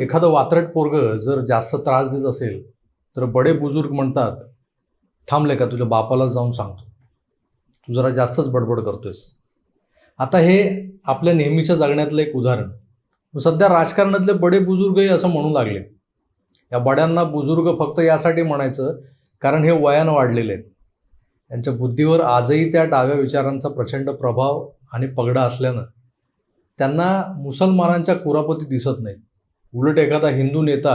एखादं वात्रट पोरग जर जास्त त्रास देत असेल तर बडे बुजुर्ग म्हणतात थांबले का तुझ्या बापाला जाऊन सांगतो. तू जरा जास्तच बडबड करतोयस. आता हे आपल्या नेहमीच्या जगण्यातलं एक उदाहरण. सध्या राजकारणातले बडे बुजुर्गही असं म्हणू लागले. या बड्यांना बुजुर्ग फक्त यासाठी म्हणायचं कारण हे वयानं वाढलेले आहेत. त्यांच्या बुद्धीवर आजही त्या डाव्या विचारांचा प्रचंड प्रभाव आणि पगडा असल्यानं त्यांना मुसलमानांच्या कुरापती दिसत नाहीत. उलट एखादा हिंदू नेता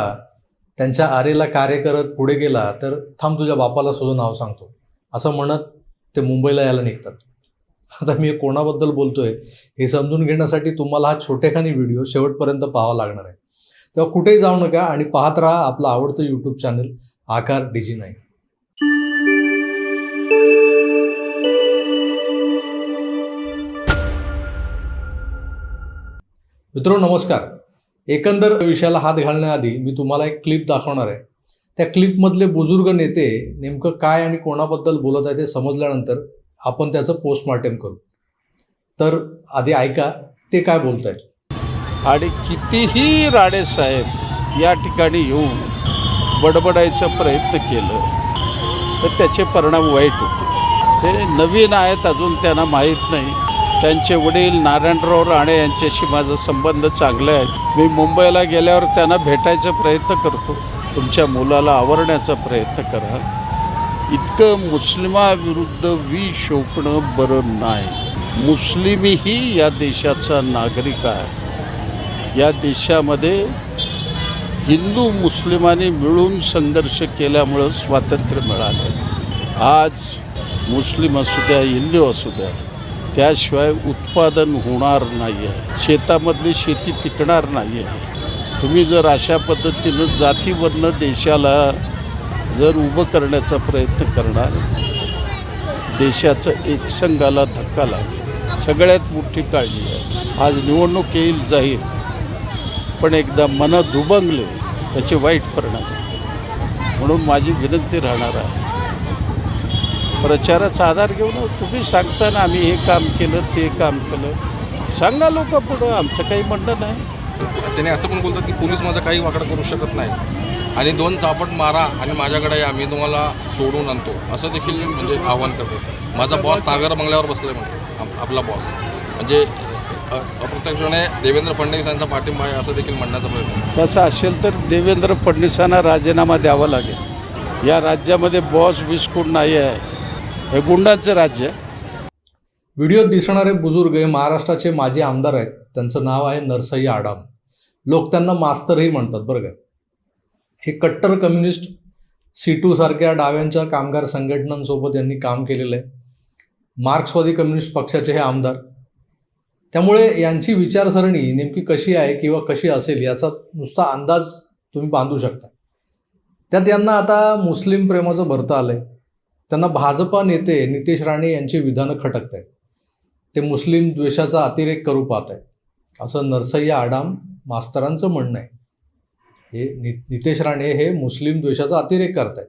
त्यांच्या आरेला कार्य करत पुढे गेला तर थांब तुझ्या बापाला सुद्धा नाव सांगतो. असं म्हणत ते मुंबईला यायला निघतात. आता मी कोणाबद्दल बोलतोय हे समजून घेण्यासाठी तुम्हाला हा छोटेखानी व्हिडिओ शेवटपर्यंत पाहावा लागणार आहे. तेव्हा कुठेही जाऊ नका आणि पाहत राहा आपलं आवडतं यूट्यूब चॅनल आकार डिजी नाही मित्रो नमस्कार. एकंदर विषयाला हात घालण्याआधी मी तुम्हाला एक क्लिप दाखवणार आहे. त्या क्लिपमधले बुजुर्ग नेते नेमकं काय आणि कोणाबद्दल बोलत आहे ते समजल्यानंतर आपण त्याचं पोस्टमार्टम करू. तर आधी ऐका ते काय बोलत आहेत आणि कितीही राणेसाहेब या ठिकाणी येऊन बडबडायचा प्रयत्न केलं तर त्याचे परिणाम वाईट होते. ते नवीन आहेत अजून त्यांना माहीत नाही. त्यांचे वडील नारायणराव राणे यांच्याशी माझा संबंध चांगला आहे. मी मुंबईला गेल्यावर त्यांना भेटायचा प्रयत्न करतो. तुमच्या मुलाला आवरण्याचा प्रयत्न करा. इतकं मुस्लिमाविरुद्ध वी शोपणं बरं नाही. मुस्लिमही या देशाचा नागरिक आहे. या देशामध्ये हिंदू मुस्लिमांनी मिळून संघर्ष केल्यामुळं स्वातंत्र्य मिळालं. आज मुस्लिम असू द्या हिंदू असू द्या त्याशिवाय उत्पादन होणार नाही आहे. शेतामधली शेती पिकणार नाही आहे. तुम्ही जर अशा पद्धतीनं जातीवरनं देशाला जर उभं करण्याचा प्रयत्न करणार देशाचं एकसंघाला धक्का लागेल. सगळ्यात मोठी काळजी आहे. आज निवडणूक येईल जाईल पण एकदा मनं दुबंगले त्याचे वाईट परिणाम म्हणून माझी विनंती राहणार आहे. प्रचाराचा आधार घेऊन तुम्ही सांगता ना आम्ही हे काम केलं ते काम केलं. सांगा लोक पुढं आमचं काही म्हणणं नाही. त्याने असं पण बोलतात की पोलीस माझा काही वाकडा करू शकत नाही. आणि दोन चापट मारा आणि माझ्याकडे मी तुम्हाला सोडून आणतो. असं देखील म्हणजे आव्हान करतो माझा बॉस सागर बंगल्यावर बसलाय आप- आपला बॉस म्हणजे अप्रत्यक्षपणे देवेंद्र फडणवीस यांचा पाठिंबा आहे असं देखील म्हणण्याचा प्रयत्न. तसं असेल तर देवेंद्र फडणवीसांना राजीनामा द्यावा लागेल. या राज्यामध्ये बॉस बिस्कुट नाही आहे. हे गुंडांचं राज्य आहे. व्हिडिओत दिसणारे बुजुर्ग हे महाराष्ट्राचे माजी आमदार आहेत. त्यांचं नाव आहे नरसय्या आडाम. लोक त्यांना मास्तरही म्हणतात बरं का. हे कट्टर कम्युनिस्ट सी टू सारख्या डाव्यांच्या कामगार संघटनांसोबत यांनी काम केलेलं आहे. मार्क्सवादी कम्युनिस्ट पक्षाचे हे आमदार. त्यामुळे यांची विचारसरणी नेमकी कशी आहे किंवा कशी असेल याचा नुसता अंदाज तुम्ही बांधू शकता. त्यात यांना आता मुस्लिम प्रेमाचं भरतं आलं आहे त्यांना भाजपा नेते नितेश राणे यांची विधानं खटकत आहेत ते मुस्लिम द्वेषाचा अतिरेक करू पाहत आहेत असं नरसय्या आडाम मास्तरांचं म्हणणं आहे. हे नि नितेश राणे हे मुस्लिम द्वेषाचा अतिरेक करत आहेत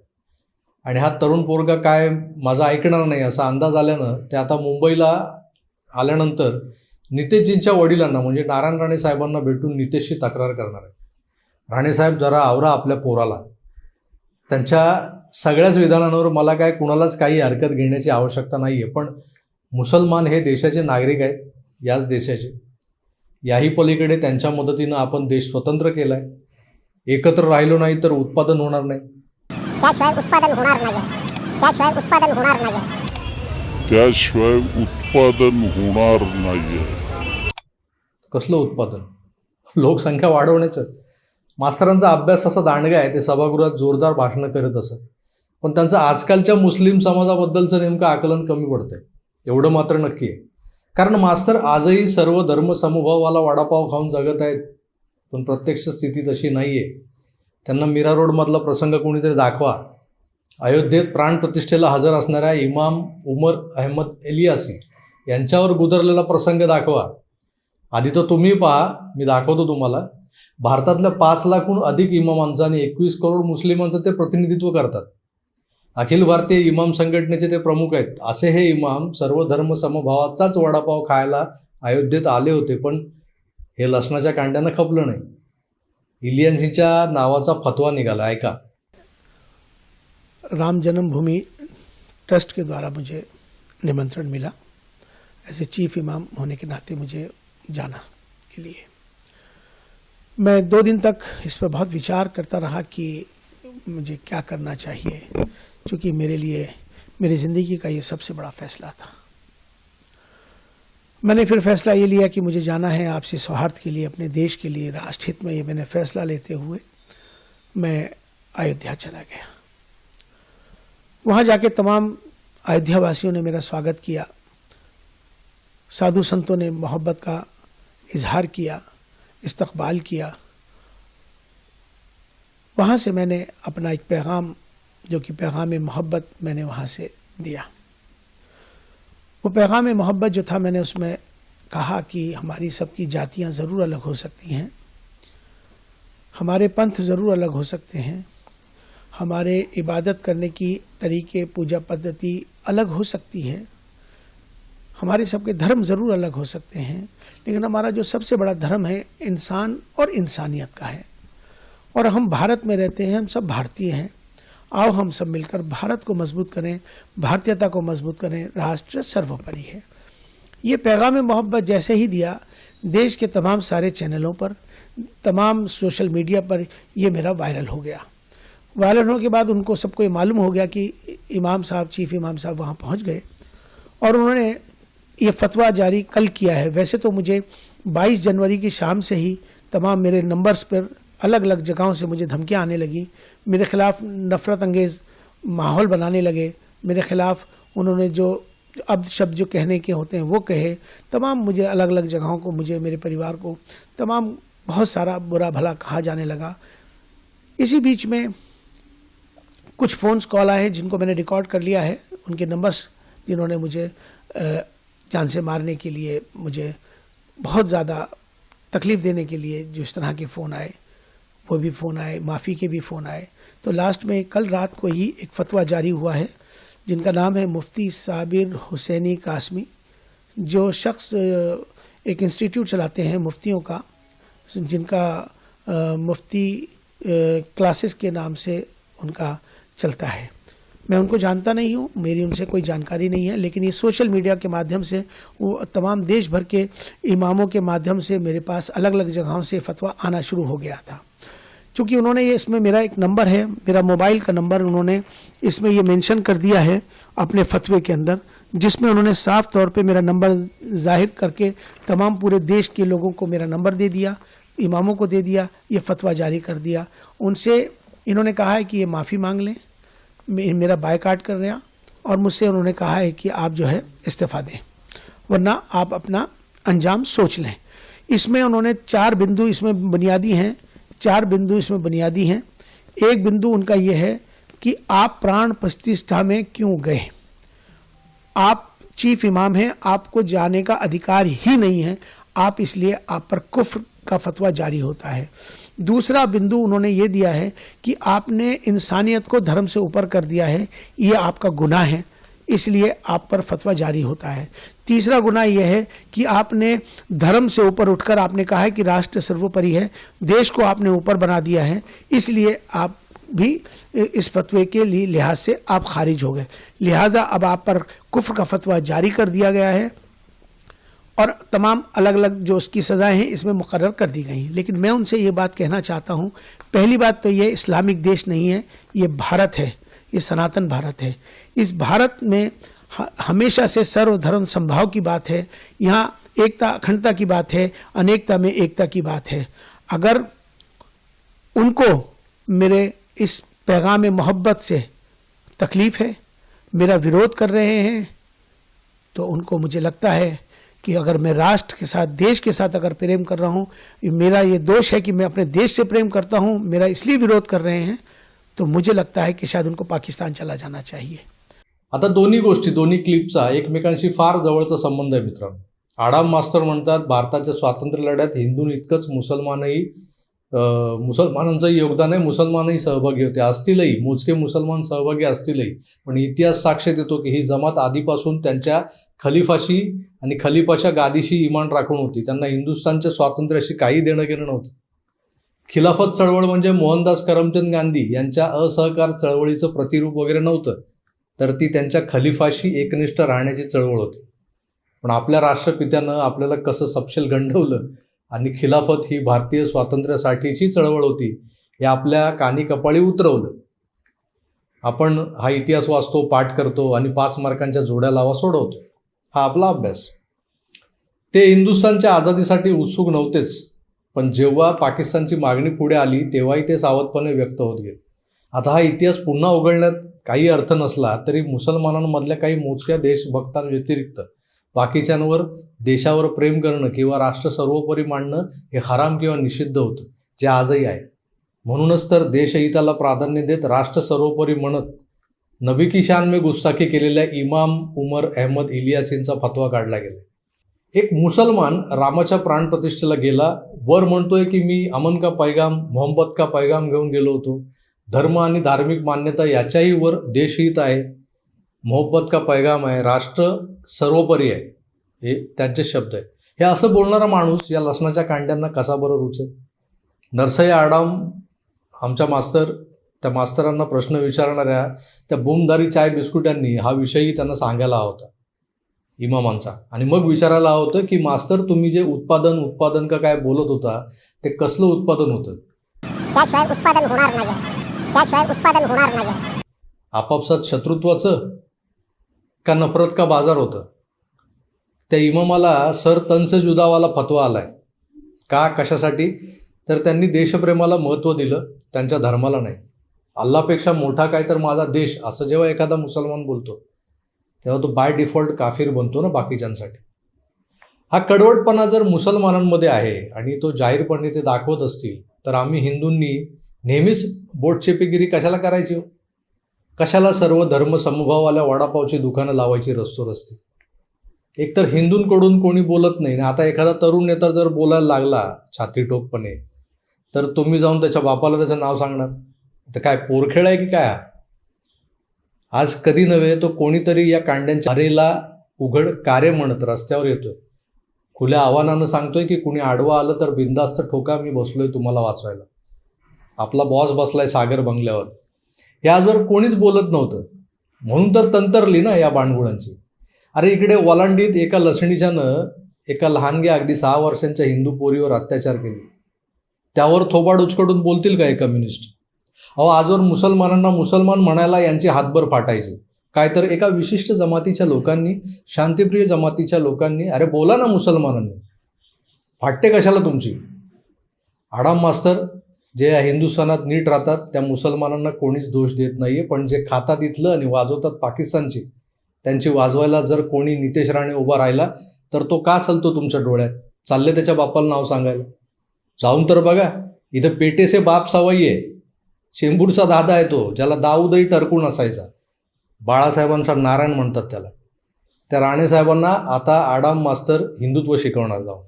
आणि हा तरुण पोरगा काय माझा ऐकणार नाही असा अंदाज आल्यानं ते आता मुंबईला आल्यानंतर नितेशजींच्या वडिलांना म्हणजे नारायण राणे साहेबांना भेटून नितेशची तक्रार करणार आहे राणेसाहेब जरा आवरा आपल्या पोराला. त्यांच्या सगळ्याच विधानांवर मला काय कुणालाच काही हरकत घेण्याची आवश्यकता नाही आहे पण मुसलमान हे देशाचे नागरिक आहेत याच देशाचे. याही पलीकडे त्यांच्या मदतीनं आपण देश स्वतंत्र केला आहे एकत्र राहिलो नाही तर उत्पादन होणार नाही. त्याशिवाय उत्पादन होणार नाही. त्याशिवाय उत्पादन होणार नाही. त्याशिवाय उत्पादन होणार नाहीये कसलं उत्पादन? लोकसंख्या वाढवण्याचं. मास्तरांचा अभ्यास असा दांडगा आहे ते सभागृहात जोरदार भाषणं करत असत. पण त्यांचं आजकालच्या मुस्लिम समाजाबद्दलचं नेमकं आकलन कमी पडतंय. एवढं मात्र नक्की आहे. कारण मास्तर आजही सर्व धर्म समभावाला वडापाव खाऊन जगत आहेत पण प्रत्यक्ष स्थिती तशी नाही आहे त्यांना मीरा रोडमधला प्रसंग कोणीतरी दाखवा. अयोध्येत प्राणप्रतिष्ठेला हजर असणाऱ्या इमाम उमर अहमद एलियासी यांच्यावर गुदरलेला प्रसंग दाखवा. आधी तर तुम्ही पहा मी दाखवतो तुम्हाला. भारतातल्या पाच लाखहून अधिक इमामांचं आणि एकवीस करोड मुस्लिमांचं ते प्रतिनिधित्व करतात. अखिल भारतीय इमाम संघटनेचे ते प्रमुख आहेत. असे हे इमाम सर्व धर्म समभावाचाच वडापाव खायला अयोध्येत आले होते पण हे लसणाच्या कांड्यानं खपलं नाही. इलियन्सीच्या नावाचा फतवा निघाला ऐका. राम जन्मभूमि ट्रस्ट के द्वारा मुझे निमंत्रण मिला. ऐसे चीफ इमाम होने के नाते मुझे जाना के लिए। मैं दो दिन तक इस पर बहुत विचार करता रहा कि मुझे क्या करना चाहिए। क्योंकि मेरे लिए, मेरी ज़िंदगी का ये सबसे बड़ा फैसला था। मैंने फिर फैसला ये लिया कि मुझे जाना है आपसी सौहार्द के लिए, अपने देश के लिए, राष्ट्रहित में ये मैंने फैसला लेते हुए मैं अयोध्या चला गया। वहाँ जाके तमाम अयोध्या वासियों ने मेरा स्वागत किया। साधु संतों ने मोहब्बत का इजहार किया, इस्तकबाल किया। वहाँ से मैंने अपना एक पैगाम जो कि पैगाम मोहब्बत मैंने वहाँ से दिया। वो पैगाम मोहब्बत जो था, मैंने उसमें कहा कि हमारी सबकी जातियाँ ज़रूर अलग हो सकती हैं। हमारे पंथ ज़रूर अलग हो सकते हैं। हमारे इबादत करने की तरीके, पूजा पद्धति अलग हो सकती है। हमारे सबके धर्म ज़रूर अलग हो सकते हैं। लेकिन हमारा जो सबसे बड़ा धर्म है, इंसान और इंसानियत का है। और हम भारत में रहते हैं, हम सब भारतीय हैं। आओ हम सब मिलकर भारत को मज़बूत करें, भारतीयता को मज़बूत करें, राष्ट्र सर्वोपरि है। ये पैगाम मोहब्बत जैसे ही दिया, देश के तमाम सारे चैनलों पर, तमाम सोशल मीडिया पर ये मेरा वायरल हो गया। वायरल होने के बाद उनको सबको ये मालूम हो गया कि इमाम साहब, चीफ इमाम साहब वहाँ पहुँच गए और उन्होंने ये फतवा जारी कल किया है। वैसे तो मुझे 22 जनवरी की शाम से ही तमाम मेरे नंबर्स पर अलग अलग जगहों से मुझे धमकियाँ आने लगी। मेरे खिलाफ नफ़रत अंगेज़ माहौल बनाने लगे। मेरे खिलाफ उन्होंने जो अब शब्द जो कहने के होते हैं वो कहे। तमाम मुझे अलग अलग जगहों को, मुझे, मेरे परिवार को तमाम बहुत सारा बुरा भला कहा जाने लगा। इसी बीच में कुछ फ़ोन्स कॉल आए जिनको मैंने रिकॉर्ड कर लिया है। उनके नंबर्स जिन्होंने मुझे जान से मारने के लिए मुझे बहुत ज़्यादा तकलीफ़ देने के लिए जो इस तरह के फ़ोन आए। वो भी फ़ोन आए, माफ़ी के भी फ़ोन आए। तो लास्ट में कल रात को ही एक फतवा जारी हुआ है, जिनका नाम है मुफ्ती साबिर हुसैनी कासमी, जो शख्स एक इंस्टीट्यूट चलाते हैं मुफ्तियों का, जिनका मुफ्ती क्लासेस के नाम से उनका चलता है। मैं उनको जानता नहीं हूँ, मेरी उनसे कोई जानकारी नहीं है, लेकिन ये सोशल मीडिया के माध्यम से, वो तमाम देश भर के इमामों के माध्यम से मेरे पास अलग अलग जगहों से फतवा आना शुरू हो गया था। क्योंकि उन्होंने ये इसमें मेरा एक नंबर है, मेरा मोबाइल का नंबर उन्होंने इसमें ये मेंशन कर दिया है अपने फतवे के अंदर, जिसमें उन्होंने साफ़ तौर पे मेरा नंबर ज़ाहिर करके तमाम पूरे देश के लोगों को मेरा नंबर दे दिया, इमामों को दे दिया, ये फतवा जारी कर दिया। उनसे इन्होंने कहा है कि ये माफ़ी मांग लें मेरा बायकाट कर रहे हैं और मुझसे उन्होंने कहा है कि आप जो है इस्तीफ़ा दें, वरना आप अपना अंजाम सोच लें। इसमें उन्होंने चार बिंदु इसमें बुनियादी हैं चार बिंदु इसमें बुनियादी हैं। एक बिंदु उनका यह है कि आप प्राण प्रतिष्ठा में क्यों गए? आप चीफ इमाम हैं, आपको जाने का अधिकार ही नहीं है, आप इसलिए आप पर कुफ्र का फतवा जारी होता है। दूसरा बिंदु उन्होंने ये दिया है कि आपने इंसानियत को धर्म से ऊपर कर दिया है, ये आपका गुनाह है। इसलिए आप पर फतवा जारी होता है। तीसरा गुना यह है कि आपने धर्म से ऊपर उठकर आपने कहा है कि राष्ट्र सर्वोपरि है, देश को आपने ऊपर बना दिया है, इसलिए आप भी इस फतवे के लिए लिहाज से आप खारिज हो गए। लिहाजा अब आप पर कुफ्र का फतवा जारी कर दिया गया है और तमाम अलग अलग जो उसकी सज़ाएँ हैं, इसमें मुकर्र कर दी गई लेकिन मैं उनसे ये बात कहना चाहता हूँ, पहली बात तो ये इस्लामिक देश नहीं है, ये भारत है। ये सनातन भारत है। इस भारत में हमेशा से सर्वधर्म संभाव की बात है। यहाँ एकता, अखंडता की बात है, अनेकता में एकता की बात है। अगर उनको मेरे इस पैगाम मोहब्बत से तकलीफ़ है, मेरा विरोध कर रहे हैं तो उनको मुझे लगता है कि अगर मैं राष्ट्र के साथ, देश के साथ अगर प्रेम कर रहा हूँ, मेरा ये दोष है कि मैं अपने देश से प्रेम करता हूँ, मेरा इसलिए विरोध कर रहे हैं तो मुझे लगता है कि शायद उनको पाकिस्तान चला जाना चाहिए। आता दोन्ही गोष्टी दोन्ही क्लिपचा एकमेकांशी फार जवळचा संबंध आहे मित्रांनो. आडाम मास्तर म्हणतात भारताच्या स्वातंत्र्य लढ्यात हिंदू इतकंच मुसलमानही मुसलमानांचं योगदान आहे मुसलमानही सहभागी होते. असतीलही मोजके मुसलमान सहभागी असतीलही पण इतिहास साक्ष देतो की ही जमात आधीपासून त्यांच्या खलिफाशी आणि खलिफाच्या गादीशी इमान राखून होती. त्यांना हिंदुस्थानच्या स्वातंत्र्याशी काही देणं घेणं नव्हतं. खिलाफत चळवळ म्हणजे मोहनदास करमचंद गांधी यांच्या असहकार चळवळीचं प्रतिरूप वगैरे नव्हतं तर ती त्यांच्या खलिफाशी एकनिष्ठ राहण्याची चळवळ होती. पण आपल्या राष्ट्रपित्यानं आपल्याला कसं सपशेल गंडवलं आणि खिलाफत ही भारतीय स्वातंत्र्यासाठीची चळवळ होती हे आपल्या कानी कपाळी उतरवलं. आपण हा इतिहास वाचतो पाठ करतो आणि पाच मार्कांच्या जोड्या लावा सोडवतो. हा आपला अभ्यास. ते हिंदुस्थानच्या आझादीसाठी उत्सुक नव्हतेच. पण जेव्हा पाकिस्तानची मागणी पुढे आली तेव्हाही ते सावधपणे व्यक्त होत गेले. आता हा इतिहास पुन्हा उघडण्यात काही अर्थ नसला तरी मुसलमानांमधल्या काही मोजक्या देशभक्तांव्यतिरिक्त बाकीच्यांवर देशावर प्रेम करणं किंवा राष्ट्र सर्वोपरी मांडणं हे हराम किंवा निषिद्ध होतं जे आजही आहे. म्हणूनच तर देशहिताला प्राधान्य देत राष्ट्र सर्वोपरी म्हणत नबी की शान केलेल्या इमाम उमर अहमद इलियासींचा फतवा काढला गेला. एक मुसलमान रामाच्या प्राणप्रतिष्ठेला गेला. वर म्हणतोय की मी अमन का पैगाम मोहम्मद का पैगाम घेऊन गेलो होतो. धर्म आणि धार्मिक मान्यता याच्याही वर देशहित आहे. मोहब्बत का पैगाम आहे? राष्ट्र सर्वोपरी आहे. हे त्यांचे शब्द आहे. हे असं बोलणारा माणूस या लसणाच्या कांड्यांना कसा बरं रुचेल? नरसई आडाम आमच्या मास्तर त्या मास्तरांना प्रश्न विचारणाऱ्या त्या बुमदारी चाय बिस्कुटांनी हा विषयही त्यांना सांगायला हवा होता. इमामांचा. आणि मग विचारायला होतं की मास्तर तुम्ही जे उत्पादन उत्पादन का काय बोलत होता ते कसलं उत्पादन होतं? त्याशिवाय उत्पादन होणार नाही त्याशिवाय उत्पादन होणार नाही आपापसात शत्रुत्वाचं का नफरत का बाजार होतं? त्या इमामाला सर तंस जुदावाला फतवा आलाय. का? कशासाठी? तर त्यांनी देशप्रेमाला महत्त्व दिलं. त्यांच्या धर्माला नाही. अल्लापेक्षा मोठा काय तर माझा देश असं जेव्हा एखादा मुसलमान बोलतो. तेव्हा तो बाय डिफॉल्ट काफीर बनतो ना बाकीच्यांसाठी हा कडवटपणा जर मुसलमानांमध्ये आहे आणि तो जाहीरपणे ते दाखवत असतील तर आम्ही हिंदूंनी नेहमीच बोटचेपेगिरी कशाला करायची हो? कशाला सर्व धर्म समभावाल्या वडापावची दुकानं लावायची रस्तो रस्ते एकतर हिंदूंकडून कोणी बोलत नाही आणि आता एखादा तरुण नेता जर बोलायला लागला छाती टोकपणे तर तुम्ही जाऊन त्याच्या बापाला त्याचं नाव सांगणार तर काय पोरखेळ आहे की काय हा? आज कधी नव्हे तो कोणीतरी या कांड्यांच्या अरेला उघड कार्य म्हणत रस्त्यावर येतोय. खुल्या आव्हानानं सांगतोय की कुणी आडवा आलं तर बिंदास्त ठोका मी बसलोय तुम्हाला वाचवायला. आपला बॉस बसलाय सागर बंगल्यावर. हे आजवर कोणीच बोलत नव्हतं. म्हणून तर तंतरली ना या बाणगुळांची अरे इकडे वलांडीत एका लसणीच्यानं एका लहानग्या अगदी सहा वर्षांच्या हिंदू पोरीवर अत्याचार केले. त्यावर थोबाड उचकडून बोलतील का हे कम्युनिस्ट अहो आजवर मुसलमानांना मुसलमान म्हणायला यांचे हातभर फाटायचे. काय तर एका विशिष्ट जमातीच्या लोकांनी शांतिप्रिय जमातीच्या लोकांनी अरे बोला ना मुसलमानांनी. फाटते कशाला तुमची? आडाम मास्तर जे या हिंदुस्थानात नीट राहतात त्या मुसलमानांना कोणीच दोष देत नाही आहे पण जे खातात इथलं आणि वाजवतात पाकिस्तानची त्यांची वाजवायला जर कोणी नितेश राणे उभा राहिला तर तो का चालतो तुमच्या डोळ्यात? चालले त्याच्या बापाला नाव सांगायला. जाऊन तर बघा इथं पेटेसे बाप सवाई आहे. चेंबूरचा दादा आहे तो ज्याला दाऊदही टरकून असायचा. बाळासाहेबांचा नारायण म्हणतात त्याला. त्या राणेसाहेबांना आता आडाम मास्तर हिंदुत्व शिकवणार जाऊन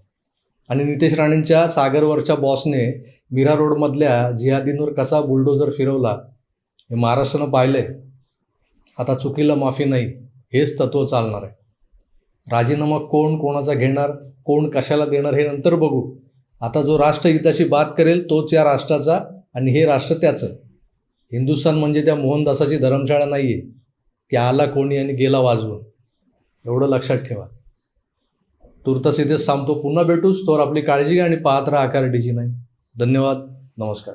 आणि नितेश राणेंच्या सागरवरच्या बॉसने मीरा रोडमधल्या जिहादींवर कसा बुलडोजर फिरवला हे महाराष्ट्रानं पाहिलंय. आता चुकीला माफी नाही हेच तत्त्व चालणार आहे. राजीनामा कोण कोणाचा घेणार कोण कशाला देणार हे नंतर बघू. आता जो राष्ट्रहिताची बात करेल तोच या राष्ट्राचा आणि हे राष्ट्र त्याचं. हिंदुस्थान म्हणजे त्या मोहनदासाची धर्मशाळा नाही आहे की आला कोणी आणि गेला वाजवून. एवढं लक्षात ठेवा. तुर्तास इथेच थांबतो. पुन्हा भेटूच तोवर आपली काळजी घ्या आणि पाहत राहा आकार डीजी नाही धन्यवाद. नमस्कार.